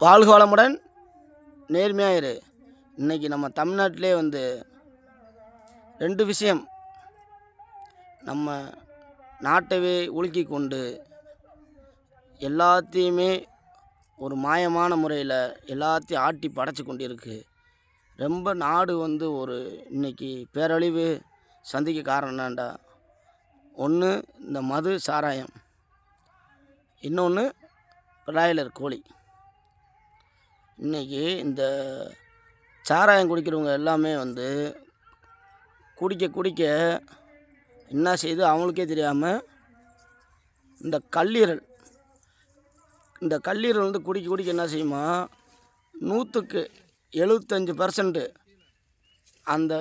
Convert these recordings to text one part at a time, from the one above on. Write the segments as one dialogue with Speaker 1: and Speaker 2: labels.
Speaker 1: வாழ்க வளமுடன் நேர்மையாயிரு இன்றைக்கி நம்ம தமிழ்நாட்டிலே வந்து ரெண்டு விஷயம் நம்ம நாட்டவே உலுக்கி கொண்டு எல்லாத்தையுமே ஒரு மாயமான முறையில் எல்லாத்தையும் ஆட்டி படைச்சி கொண்டு இருக்குது ரொம்ப நாடு வந்து ஒரு இன்றைக்கி பேரழிவு சந்திக்க காரணம் என்னண்டா? ஒன்று இந்த மது சாராயம். இன்னொன்று பிராய்லர் கோழி. இன்றைக்கி இந்த சாராயம் குடிக்கிறவங்க எல்லாமே வந்து குடிக்க குடிக்க என்ன செய்யுது அவங்களுக்கே தெரியாமல் இந்த கல்லீரல் இந்த கல்லீரல் வந்து குடிக்க குடிக்க என்ன செய்யுமா? நூற்றுக்கு எழுபத்தஞ்சி பர்சன்ட்டு அந்த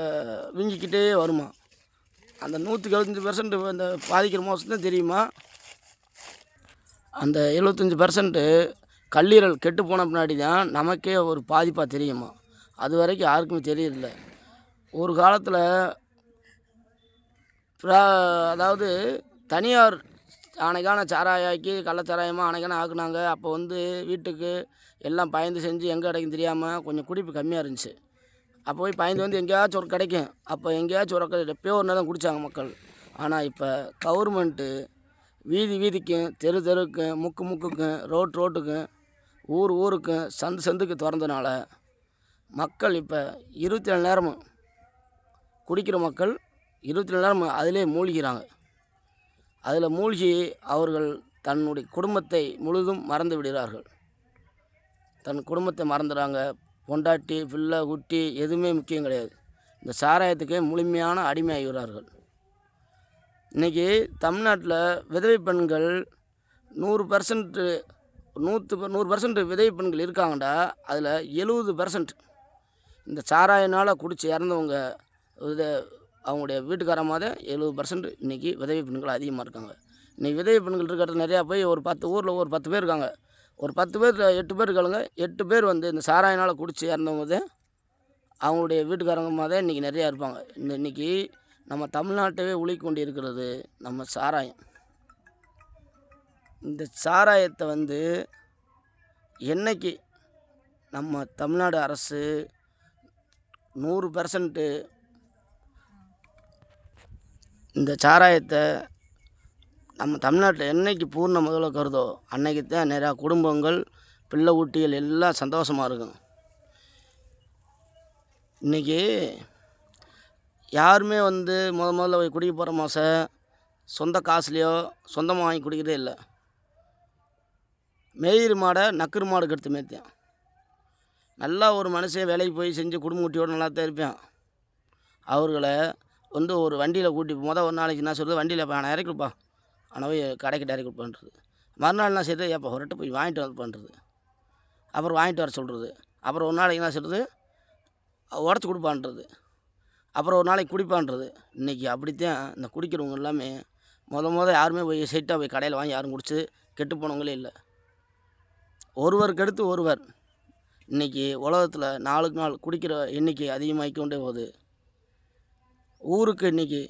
Speaker 1: விஞ்சிக்கிட்டே வருமா? அந்த நூற்றுக்கு எழுபத்தஞ்சி பர்சன்ட் அந்த பாதிக்கிற மோசம் தான் தெரியுமா? அந்த எழுபத்தஞ்சி பர்சன்ட்டு கல்லீரல் கெட்டு போன பின்னாடி தான் நமக்கே ஒரு பாதிப்பாக தெரியுமா? அது வரைக்கும் யாருக்குமே தெரியல ஒரு காலத்தில் அதாவது தனியார் அன்னைக்கான சாராயாக்கி கள்ளச்சாராயமாக அன்னைக்கான ஆக்குனாங்க. அப்போ வந்து வீட்டுக்கு எல்லாம் பயந்து செஞ்சு எங்கே கிடைக்கும் தெரியாமல் கொஞ்சம் குடிப்பு கம்மியாக இருந்துச்சு. அப்போ போய் பயந்து வந்து எங்கேயாச்சும் ஒரு கிடைக்கும். அப்போ எங்கேயாச்சும் ஒரு கடை எப்பயோ தான் குடித்தாங்க மக்கள். ஆனால் இப்போ கவர்மெண்ட்டு வீதி வீதிக்கும் தெரு தெருக்கும் முக்கு முக்குக்கும் ரோட் ரோட்டுக்கும் ஊர் ஊருக்கும் சந்து சந்துக்கு திறந்தனால மக்கள் இப்போ இருபத்தி ஏழு நேரமும் குடிக்கிற மக்கள் இருபத்தி ஏழு நேரமும் அதிலே மூழ்கிறாங்க. அதில் மூழ்கி அவர்கள் தன்னுடைய குடும்பத்தை முழுதும் மறந்து விடுகிறார்கள். தன் குடும்பத்தை மறந்துடுறாங்க பொண்டாட்டி பிள்ளை குட்டி எதுவுமே முக்கியம் கிடையாது. இந்த சாராயத்துக்கே முழுமையான அடிமையாகிறார்கள். இன்றைக்கி தமிழ்நாட்டில் விதவை பெண்கள் நூறு பர்சன்ட்டு நூற்று நூறு பர்சன்ட் விதவை பெண்கள் இருக்காங்கடா அதில் எழுபது பர்சன்ட் இந்த சாராயனால் குடித்து இறந்தவங்க இதை அவங்களுடைய வீட்டுக்காரமாக தான் எழுபது பர்சன்ட் இன்றைக்கி விதவை பெண்கள் அதிகமாக இருக்காங்க. இன்றைக்கி விதவை பெண்கள் இருக்கிறது நிறையா போய் ஒரு பத்து ஊரில் ஒரு பத்து பேர் இருக்காங்க. ஒரு பத்து பேர் எட்டு பேர் இருக்காங்க. எட்டு பேர் வந்து இந்த சாராயனால் குடித்து இறந்தவங்க தான் அவங்களுடைய வீட்டுக்காரங்கமாக தான் இன்றைக்கி நிறையா இருப்பாங்க. இந்த இன்றைக்கி நம்ம தமிழ்நாட்டவே உலுக்கி கொண்டு இருக்கிறது நம்ம சாராயம். இந்த சாராயத்தை வந்து என்னைக்கு நம்ம தமிழ்நாடு அரசு நூறு பர்சன்ட்டு இந்த சாராயத்தை நம்ம தமிழ்நாட்டில் என்னைக்கு பூர்ண முதல்ல கருதோ அன்னைக்கு தான் நிறையா குடும்பங்கள் பிள்ளை ஊட்டிகள் எல்லாம் சந்தோஷமாக இருக்கும். இன்றைக்கி யாருமே வந்து முத முதல்ல போய் குடிக்க போகிற மாதம் சொந்த காசுலேயோ சொந்தமாக வாங்கி குடிக்கிறதே இல்லை. மேயிறு மாடை நக்கரு மாடு கெடுத்து மேய்த்தேன். நல்லா ஒரு மனுஷன் வேலைக்கு போய் செஞ்சு குடும்பக்குட்டியோடு நல்லா தான் இருப்பேன். அவர்களை வந்து ஒரு வண்டியில் கூட்டி மொதல் ஒரு நாளைக்கு என்ன சொல்கிறது வண்டியில் இப்போ நான் இறக்கி கொடுப்பா ஆனால் போய் கடைக்கிட்ட இறக்கி கொடுப்பான்றது மறுநாள் என்ன செய்யுது ஏப்பா ஒரு போய் வாங்கிட்டு வந்து பண்ணுறது அப்புறம் வாங்கிட்டு வர சொல்கிறது அப்புறம் ஒரு நாளைக்கு என்ன சொல்கிறது உடச்சி கொடுப்பான்றது. அப்புறம் ஒரு நாளைக்கு குடிப்பான்றது. இன்றைக்கி அப்படித்தான் இந்த குடிக்கிறவங்க எல்லாமே முத முத யாருமே போய் சைட்டாக போய் கடையில் வாங்கி யாரும் குடிச்சு கெட்டு போனவங்களே இல்லை. ஒருவருக்கு அடுத்து ஒருவர். இன்றைக்கி உலகத்தில் நாளுக்கு நாள் குடிக்கிற எண்ணிக்கை அதிகமாகி கொண்டே போகுது. ஊருக்கு இன்றைக்கி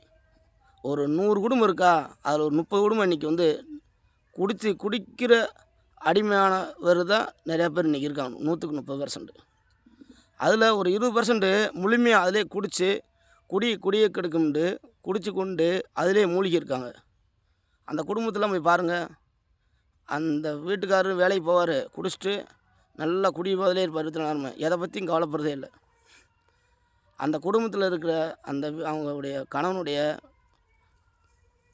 Speaker 1: ஒரு நூறு குடும்பம் இருக்கா? அதில் ஒரு முப்பது குடும்பம் இன்றைக்கி வந்து குடித்து குடிக்கிற அடிமையானவர் தான் நிறையா பேர் இன்றைக்கி இருக்காங்க. நூற்றுக்கு முப்பது பர்சன்ட் அதில் ஒரு இருபது பர்சன்ட்டு முழுமையாக அதிலே குடித்து குடி குடியை கெடுக்கும்ண்டு குடிச்சு கொண்டு அதிலே மூழ்கி இருக்காங்க அந்த குடும்பத்தில் போய் பாருங்கள் அந்த வீட்டுக்காரர் வேலைக்கு போவார் குடிச்சிட்டு நல்லா குடி போதிலே இருப்பார் இருபத்தி நாலு எதை பற்றியும் கவலைப்படுறதே இல்லை. அந்த குடும்பத்தில் இருக்கிற அந்த அவங்களுடைய கணவனுடைய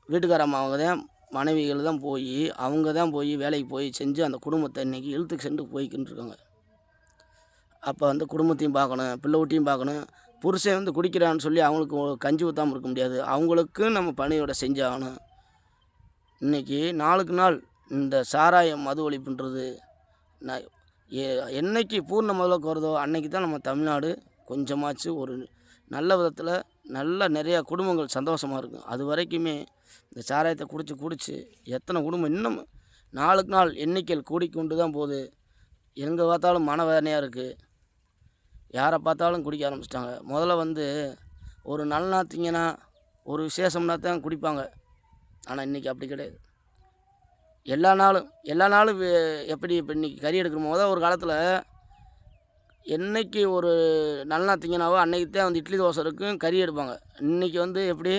Speaker 1: வீட்டுக்காரம்மா அவங்க தான் மனைவிகள் தான் போய் அவங்க தான் போய் வேலைக்கு போய் செஞ்சு அந்த குடும்பத்தை இன்றைக்கி இழுத்துக்கு சென்று போய்க்கின்னு இருக்காங்க. அப்போ வந்து குடும்பத்தையும் பார்க்கணும் பிள்ளை ஊட்டியும் பார்க்கணும். புருஷன் வந்து குடிக்கிறான்னு சொல்லி அவங்களுக்கு கஞ்சி ஊற்றாமல் இருக்க முடியாது. அவங்களுக்கும் நம்ம பணியோட செஞ்சாகணும் இன்றைக்கி நாளுக்கு நாள் இந்த சாராயம் மது ஒழிப்புன்றது நான் என்னைக்கு பூர்ண முதலுக்கு வருதோ அன்னைக்கு தான் நம்ம தமிழ்நாடு கொஞ்சமாச்சு ஒரு நல்ல விதத்தில் நல்ல நிறையா குடும்பங்கள் சந்தோஷமாக இருக்கும். அது வரைக்குமே இந்த சாராயத்தை குடித்து குடித்து எத்தனை குடும்பம் இன்னும் நாளுக்கு நாள் எண்ணிக்கையில் கூடிக்கொண்டு தான் போகுது. எங்கே பார்த்தாலும் மனவேதனையாக இருக்குது யாரை பார்த்தாலும் குடிக்க ஆரம்பிச்சிட்டாங்க. முதல்ல வந்து ஒரு நல்ல நாத்திங்கன்னா ஒரு விசேஷம்னா தான் குடிப்பாங்க. ஆனால் இன்றைக்கி அப்படி கிடையாது. எல்லா நாளும் எல்லா நாளும் எப்படி இப்போ இன்றைக்கி கறி எடுக்கணுமோ மொதல் ஒரு காலத்தில் என்னைக்கு ஒரு நல்ல திங்கினாவோ அன்னைக்கு தான் வந்து இட்லி தோசை இருக்கும் கறி எடுப்பாங்க. இன்றைக்கி வந்து எப்படி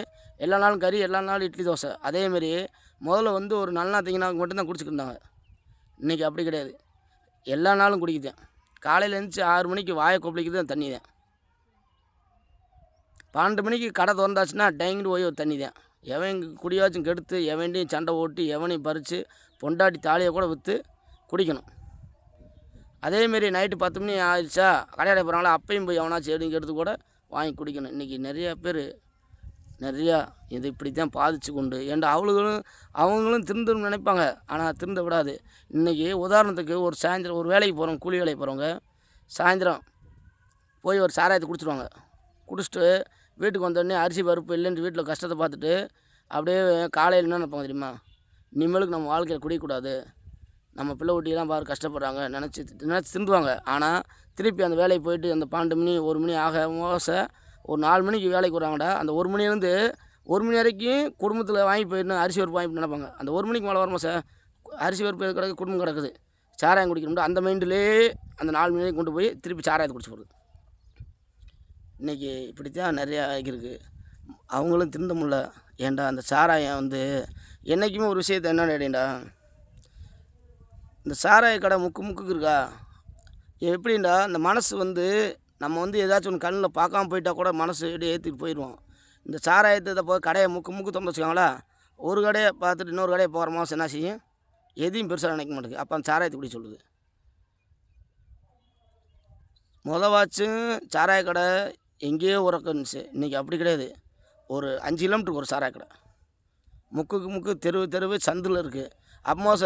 Speaker 1: எல்லா நாளும் கறி எல்லா நாளும் இட்லி தோசை. அதேமாரி முதல்ல வந்து ஒரு நல்ல திங்கினாவுக்கு மட்டும்தான் குடிச்சிக்கிருந்தாங்க இன்றைக்கி அப்படி கிடையாது. எல்லா நாளும் குடிக்குதேன் காலையில் எழுந்துச்சி ஆறு மணிக்கு வாயை கொப்பளிக்கிறது அந்த தண்ணி தான். பன்னெண்டு மணிக்கு கடை திறந்தாச்சுன்னா டைங்கிட்டு போய் ஒரு தண்ணி தான். எவன் குடியாச்சும் கெடுத்து எவன்டையும் சண்டை ஓட்டி எவனையும் பறித்து பொண்டாட்டி தாலியை கூட விற்று குடிக்கணும். அதேமாரி நைட்டு பத்து மணி ஆயிடுச்சா கடையாட போகிறாங்களா அப்பயும் போய் எவனாச்சும் எடுங்க எடுத்து கூட வாங்கி குடிக்கணும். இன்றைக்கி நிறையா பேர் நிறையா இது இப்படி தான் பாதிச்சு கொண்டு ஏன்டா அவளுகளும் அவங்களும் திருந்தணும்னு நினைப்பாங்க. ஆனால் திருந்த விடாது. இன்றைக்கி உதாரணத்துக்கு ஒரு சாயந்தரம் ஒரு வேலைக்கு போகிறோம் கூலி வேலைக்கு போகிறவங்க சாயந்தரம் போய் ஒரு சாராயத்தை குடிச்சிருவாங்க. குடிச்சிட்டு வீட்டுக்கு வந்தோடனே அரிசி பருப்பு இல்லைன்னு வீட்டில் கஷ்டத்தை பார்த்துட்டு அப்படியே காலையில் என்ன நினைப்பாங்க தெரியுமா? இனிமேலுக்கு நம்ம வாழ்க்கையில் குடிக்கக்கூடாது. நம்ம பிள்ளை குட்டியெல்லாம் பாரு கஷ்டப்படுறாங்க நினச்சி நினச்சி திருந்துவாங்க ஆனால் திருப்பி அந்த வேலைக்கு போயிட்டு அந்த பன்னெண்டு மணி ஒரு மணி ஆக மோச ஒரு நாலு மணிக்கு வேலைக்கு வராங்கடா அந்த ஒரு மணிலேருந்து ஒரு மணி வரைக்கும் குடும்பத்தில் வாங்கி போயிடணும் அரிசி பருப்பு வாங்கி நினைப்பாங்க. அந்த ஒரு மணிக்கு மேலே வரமா சார்? அரிசி பருப்பு கிடக்கு? குடும்பம் கிடக்குது. சாராயம் குடிக்கணும்டா. அந்த மைண்டிலே அந்த நாலு மணி வரைக்கும் கொண்டு போய் திருப்பி சாராயத்தை குடிச்சு போடுது இன்றைக்கி இப்படித்தான் நிறையா இருக்குது அவங்களும் திருந்த முடில ஏன்டா அந்த சாராயம் வந்து என்றைக்குமே ஒரு விஷயத்தை என்ன கேட்டீங்கடா இந்த சாராய கடை முக்கு முக்குக்கு இருக்கா? எப்படின்டா இந்த மனசு வந்து நம்ம வந்து ஏதாச்சும் ஒன்று கண்ணில் பார்க்காம போயிட்டா கூட மனசு அப்படியே ஏற்றிட்டு போயிடுவோம் இந்த சாராயத்தை இதை போய் கடையை முக்கு முக்கு திறந்து வச்சுக்காங்களா ஒரு கடையை பார்த்துட்டு இன்னொரு கடையை போகிற மாதம் என்ன செய்யும்? எதையும் பெருசாக நினைக்க மாட்டேங்குது. அப்போ அந்த சாராயத்தை இப்படி சொல்லுது. முதவாச்சும் சாராய கடை எங்கேயோ உறக்கணுச்சு இன்றைக்கி அப்படி கிடையாது. ஒரு அஞ்சு கிலோமீட்டருக்கு ஒரு சாராய கடை. முக்குக்கு முக்கு தெருவு தெருவு சந்தில் இருக்குது அப்போச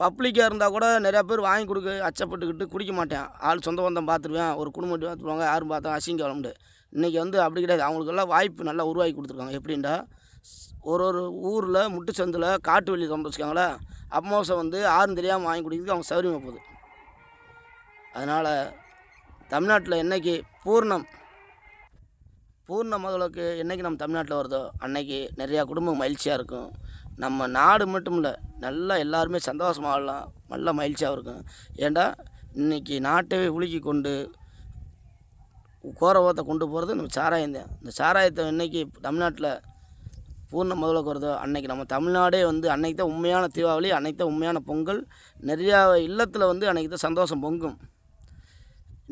Speaker 1: பப்ளிக்காக இருந்தால் கூட நிறையா பேர் வாங்கி கொடுக்க அச்சப்பட்டுக்கிட்டு குடிக்க மாட்டேன். ஆள் சொந்த பந்தம் பார்த்துருவேன் ஒரு குடும்பம் பார்த்துருவாங்க யாரும் பார்த்தா அசிங்க வளமுண்டு இன்றைக்கி வந்து அப்படி கிடையாது. அவங்களுக்கெல்லாம் வாய்ப்பு நல்லா உருவாக்கி கொடுத்துருக்காங்க. எப்படின்னா ஒரு ஒரு ஊரில் முட்டு சந்தில் காட்டு வெளி திறந்து வச்சுக்காங்களா அப்போசம் வந்து யாரும் தெரியாமல் வாங்கி குடிக்கிறதுக்கு அவங்க சௌரியமாக போகுது. அதனால் தமிழ்நாட்டில் என்னைக்கு பூர்ணம் பூர்ண முதலுக்கு என்றைக்கு நம்ம தமிழ்நாட்டில் வருதோ அன்னைக்கு நிறையா குடும்பம் மகிழ்ச்சியாக இருக்கும். நம்ம நாடு மட்டும் இல்லை நல்லா எல்லாருமே சந்தோஷமாக வாழலாம். நல்லா மகிழ்ச்சியாக இருக்கும். ஏண்டா இன்னைக்கு நாட்டை உலுக்கி கொண்டு கோரவத்தை கொண்டு போகிறது நம்ம சாராயம் தான். இந்த சாராயத்தை இன்றைக்கி தமிழ்நாட்டில் பூர்ண முதலுக்கு வருதோ அன்னைக்கு நம்ம தமிழ்நாடே வந்து அன்னைக்கு தான் உண்மையான தீபாவளி அன்னைக்கு தான் உண்மையான பொங்கல். நிறையா இல்லத்தில் வந்து அன்னைக்கு தான் சந்தோஷம் பொங்கும்.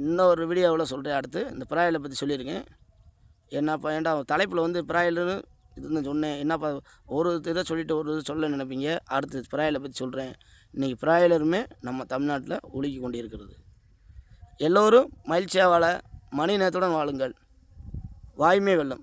Speaker 1: இன்னொரு வீடியோவில் சொல்கிறேன் அடுத்து. இந்த பிராயலை பற்றி சொல்லியிருக்கேன். என்னப்பா ஏன்டா தலைப்பில் வந்து பிராயலுன்னு இதுன்னு சொன்னேன். என்னப்பா ஒரு இதை சொல்லிவிட்டு ஒரு இது சொல்ல நினைப்பீங்க? அடுத்து பிராயலை பற்றி சொல்கிறேன் இன்றைக்கி பிராயலருமே நம்ம தமிழ்நாட்டில் ஒழுகி கொண்டு இருக்கிறது எல்லோரும் மகிழ்ச்சியாக வாழ மணி நேரத்துடன் வாழுங்கள். வாய்மை வெள்ளம்